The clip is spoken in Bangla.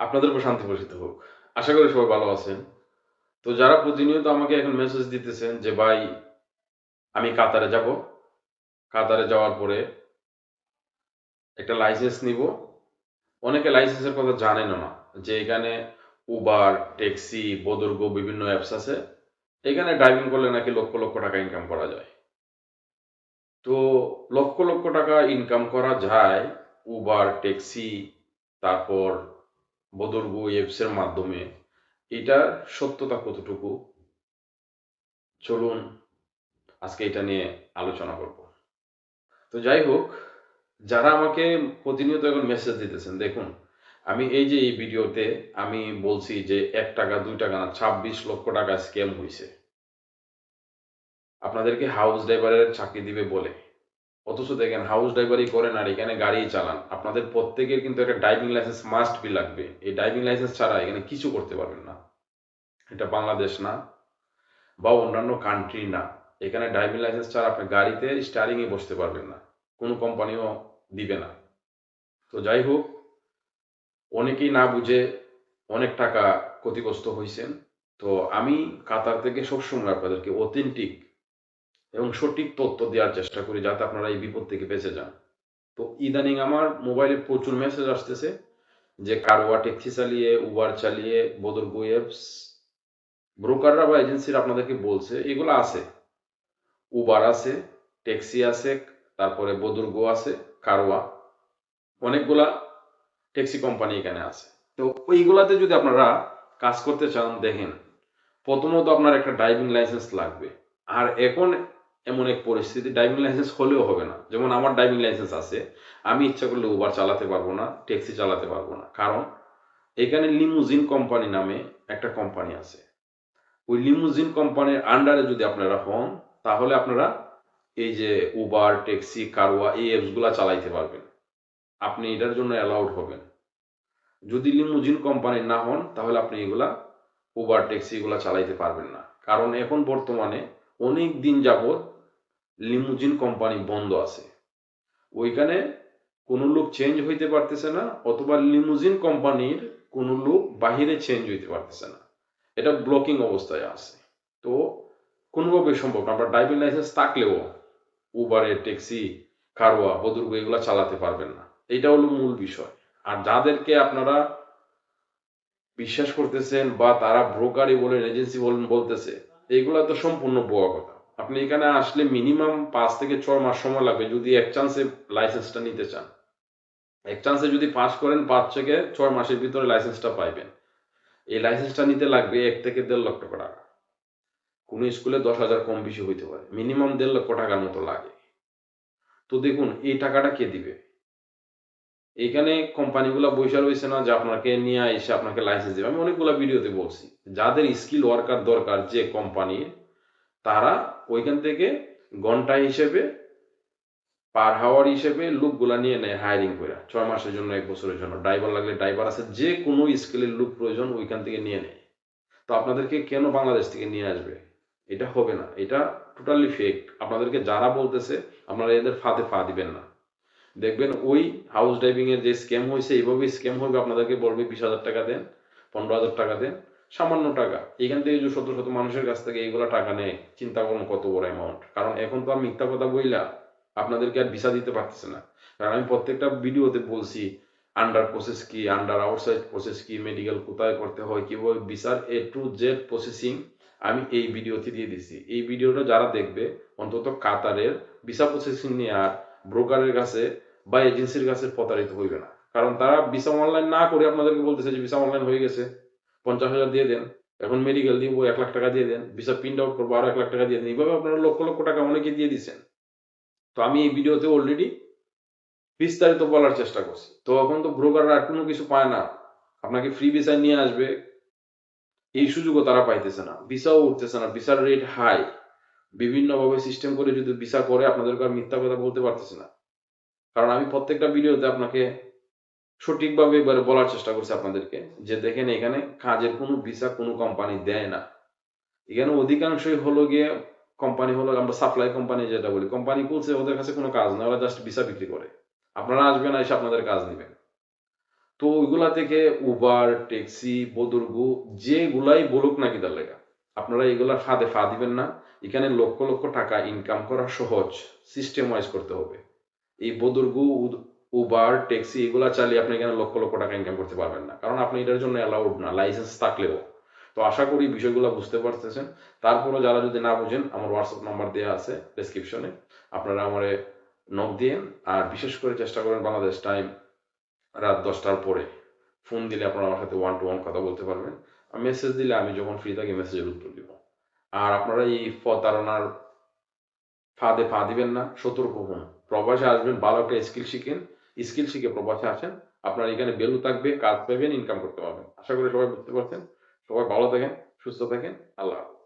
আপনাদের উপর শান্তি বর্ষিত হোক। আশা করি সবাই ভালো আছেন। তো যারা প্রতিনিয়ত আমাকে এখন মেসেজ দিতেছেন যে, ভাই, আমি কাতারে যাব। কাতারে যাওয়ার পরে একটা লাইসেন্স নিব। অনেকে লাইসেন্সের কথা জানেন না যে, এখানে উবার ট্যাক্সি বদর্গ বিভিন্ন অ্যাপস আছে। এখানে ড্রাইভিং করলে নাকি লক্ষ লক্ষ টাকা ইনকাম করা যায়। তো লক্ষ লক্ষ টাকা ইনকাম করা যায় উবার ট্যাক্সি তারপর বদর্গ অ্যাপসের মাধ্যমে। এটার সত্যতা কতটুকু? চলুন আজকে এটা নিয়ে আলোচনা করব। তো যাই হোক, যারা আমাকে প্রতিনিয়ত এখন মেসেজ দিতেছেন, দেখুন, আমি এই যে এই ভিডিওতে আমি বলছি যে এক টাকা, দুই টাকা না, ছাব্বিশ লক্ষ টাকা স্ক্যাম হয়েছে আপনাদেরকে হাউস ড্রাইভারের চাকরি দিবে বলে। অথচ দেখেন হাউস ড্রাইভারই করেন আর এখানে গাড়ি চালান। আপনাদের প্রত্যেকের কিন্তু একটা ড্রাইভিং লাইসেন্স মাস্ট বি লাগবে। এই ড্রাইভিং লাইসেন্স ছাড়া এখানে কিছু করতে পারবেন না। এটা বাংলাদেশ না, বা অন্যান্য কান্ট্রি না। এখানে ড্রাইভিং লাইসেন্স ছাড়া আপনি গাড়িতে স্টারিংয়ে বসতে পারবেন না। কোনো কোম্পানিও দিবে না। তো যাই হোক, অনেকেই না বুঝে অনেক টাকা ক্ষতিগ্রস্ত হয়েছেন তো আমি কাতার থেকে সবসময় আপনাদেরকে অথেন্টিক এবং সঠিক তথ্য দেওয়ার চেষ্টা করি যাতে আপনারা এই বিপদ থেকে বেঁচে যান। তো ইদানিং আমার মোবাইলে প্রচুর মেসেজ আসতেছে যে কারোয়া ট্যাক্সি চালিয়ে, উবার চালিয়ে বদর গোয়েবস ব্রোকাররা বা এজেন্সির আপনাদেরকে বলছে, এগুলো আছে। উবার আছে, ট্যাক্সি আছে, তারপরে বদুর্গো আছে কারোয়া অনেকগুলা ট্যাক্সি কোম্পানি এখানে আছে। তো ওইগুলাতে যদি আপনারা কাজ করতে চান, দেখেন, প্রথমত আপনার একটা ড্রাইভিং লাইসেন্স লাগবে। আর এখন এমন এক পরিস্থিতি ড্রাইভিং লাইসেন্স হলেও হবে না। যেমন আমার ড্রাইভিং লাইসেন্স আছে, আমি ইচ্ছা করলে উবার চালাতে পারব না ট্যাক্সি চালাতে পারব না। কারণ এখানে লিমুজিন কোম্পানি নামে একটা কোম্পানি আছে। ওই লিমুজিন কোম্পানির আন্ডারে যদি আপনারা হন, তাহলে আপনারা এই যে উবার ট্যাক্সি কারওয়া এই অ্যাপসগুলা চালাইতে পারবেন। আপনি এটার জন্য অ্যালাউড হবেন। যদি লিমুজিন কোম্পানি না হন, তাহলে আপনি এগুলা উবার ট্যাক্সি এগুলা চালাইতে পারবেন না। কারণ এখন বর্তমানে অনেক দিন যাবৎ লিমুজিন কোম্পানি বন্ধ আছে। ওইখানে কোনো লোক চেঞ্জ হইতে পারতেছে না, অথবা লিমুজিন কোম্পানির কোনো লোক বাহিরে চেঞ্জ হইতে পারতেছে না। এটা ব্লকিং অবস্থায় আছে। তো কোনোভাবে সম্ভব না। আপনার ড্রাইভিং লাইসেন্স থাকলেও উবারে ট্যাক্সি কারোয়া বদুর্গ এগুলা চালাতে পারবেন না। এটা হলো মূল বিষয়। আর যাদেরকে আপনারা বিশ্বাস করতেছেন বা তারা ব্রোকারই বলেন এজেন্সি বলেন, বলতেছে, এইগুলা তো সম্পূর্ণ বোয়া কথা। আপনি এখানে আসলে মিনিমাম পাঁচ থেকে ছয় মাস সময় লাগবে যদি এক চান্সে লাইসেন্সটা নিতে চান। এক চান্সে যদি পাস করেন, পাঁচ থেকে ছয় মাসের ভিতরে লাইসেন্সটা পাইবেন। এই লাইসেন্সটা নিতে লাগবে এক থেকে দেড় লক্ষ টাকা। কোনো স্কুলে দশ হাজার কম বেশি হইতে পারে। মিনিমাম দেড় লক্ষ টাকার মতো লাগে। তো দেখুন, এই টাকাটা কে দিবে? এখানে কোম্পানিগুলো বৈশা রয়েছে না যে আপনাকে নিয়ে এসে আপনাকে লাইসেন্স দেবে। আমি অনেকগুলো ভিডিওতে বলছি। যাদের স্কিল ওয়ার্কার দরকার যে কোম্পানির তারা ওইখান থেকে ঘণ্টা হিসেবে, পার হাওয়ার হিসেবে লোকগুলা নিয়ে নেয় হায়ারিং করে ছয় মাসের জন্য, এক বছরের জন্য। ড্রাইভার লাগলে ড্রাইভার আছে, যে কোনো স্কিলের লোক প্রয়োজন ওইখান থেকে নিয়ে নেয়। তো আপনাদেরকে কেন বাংলাদেশ থেকে নিয়ে আসবে? এটা হবে না। এটা টোটালি ফেক আপনাদেরকে যারা বলতেছে, আপনারা এদের ফাঁদে ফা দিবেন না। দেখবেন ওই হাউস ড্রাইভিং এর যে স্ক্যাম হয়েছে এইভাবে স্ক্যাম হবে আপনাদেরকে বলবে বিশ হাজার টাকা দেন, পনেরো হাজার টাকা দেন। সামান্য টাকা। এখান থেকে যে শত শত মানুষের কাছ থেকে এইগুলো টাকা নেয়, চিন্তা করুন কত বড় অ্যামাউন্ট কারণ এখন তো আর মিথ্যা কথা বইলা আপনাদেরকে আর ভিসা দিতে পারতেছে না। কারণ আমি প্রত্যেকটা ভিডিওতে বলছি আন্ডার প্রসেস কি আন্ডার আউটসাইড প্রসেস কি মেডিকেল কোথায় করতে হয়, কীভাবে ভিসার এ টু জেড প্রসেসিং আমি এই ভিডিওতে দিয়ে দিছি। এই ভিডিওটা যারা দেখবে, অন্তত কাতারের ভিসা প্রসেসিং নিয়ে আর ব্রোকারের কাছে বা এজেন্সির কাছে প্রতারিত হইবে না। কারণ তারা ভিসা অনলাইন না করে আপনাদেরকে বলতেছে যে ভিসা অনলাইন হয়ে গেছে। পঞ্চাশ হাজার দিয়ে দেন, এখন মেডিকেল দিব, এক লাখ টাকা দিয়ে দেন ভিসা প্রিন্ট আউট করব, আরও এক লাখ টাকা দিয়ে দেন। এইভাবে আপনারা লক্ষ লক্ষ টাকা অনেকে দিয়ে দিচ্ছেন। তো আমি এই ভিডিওতে অলরেডি বিস্তারিত বলার চেষ্টা করছি। তো এখন তো ব্রোকাররা আর কোনো কিছু পায় না। আপনাকে ফ্রি ভিসায় নিয়ে আসবে। এই সুযোগও তারা পাইতেছে না। ভিসাও উঠতেছে না। ভিসার রেট হাই বিভিন্নভাবে সিস্টেম করে যদি ভিসা করে, আপনাদেরকে আর মিথ্যা কথা বলতে পারতেছে না। কারণ আমি প্রত্যেকটা ভিডিওতে আপনাকে সঠিকভাবে এবারে বলার চেষ্টা করছি আপনাদেরকে যে দেখেন এখানে কাজের কোনো ভিসা কোনো কোম্পানি দেয় না। এখানে অধিকাংশই হলো গিয়ে কোম্পানি হলো আমরা সাপ্লাই কোম্পানি যেটা বলি। কোম্পানি খুলছে ওদের কাছে কোনো কাজ না, ওরা জাস্ট ভিসা বিক্রি করে। আপনারা আসবেন এসে আপনাদের কাজ নেবেন তো ওইগুলা থেকে উবার ট্যাক্সি বদুর্গু যেগুলাই বলুক না কি তার লেগা, আপনারা এগুলা ফাঁদে ফা দিবেন না। এখানে লক্ষ লক্ষ টাকা ইনকাম করা সহজ সিস্টেম ওয়াইজ করতে হবে। এই বদুর্গু উবার ট্যাক্সি এগুলা চালিয়ে আপনি এখানে লক্ষ লক্ষ টাকা ইনকাম করতে পারবেন না? কারণ আপনি এটার জন্য অ্যালাউড না লাইসেন্স থাকলেও। তো আশা করি বিষয়গুলো বুঝতে পারতেছেন। তারপরে যারা যদি না বুঝেন, আমার হোয়াটসঅ্যাপ নাম্বার দেওয়া আছে ডেসক্রিপশনে আপনারা আমারে নক দিয়েন। আর বিশেষ করে চেষ্টা করেন বাংলাদেশ টাইম রাত দশটার পরে। ফোন দিলে আপনারা আমার সাথে ওয়ান টু ওয়ান কথা বলতে পারবেন। মেসেজ দিলে আমি যখন ফ্রি থাকি মেসেজের উত্তর দিব। আর আপনারা এই প্রতারণার ফাঁদে পা দিবেন না, সতর্ক হন। প্রবাসে আসবেন, ভালো একটা স্কিল শিখেন। স্কিল শিখে প্রবাসে আসেন, আপনার এখানে বেলু থাকবে, কাজ পাবেন ইনকাম করতে পারবেন। আশা করি সবাই বুঝতে পারছেন। সবাই ভালো থাকেন, সুস্থ থাকেন, আল্লাহ হাফেজ।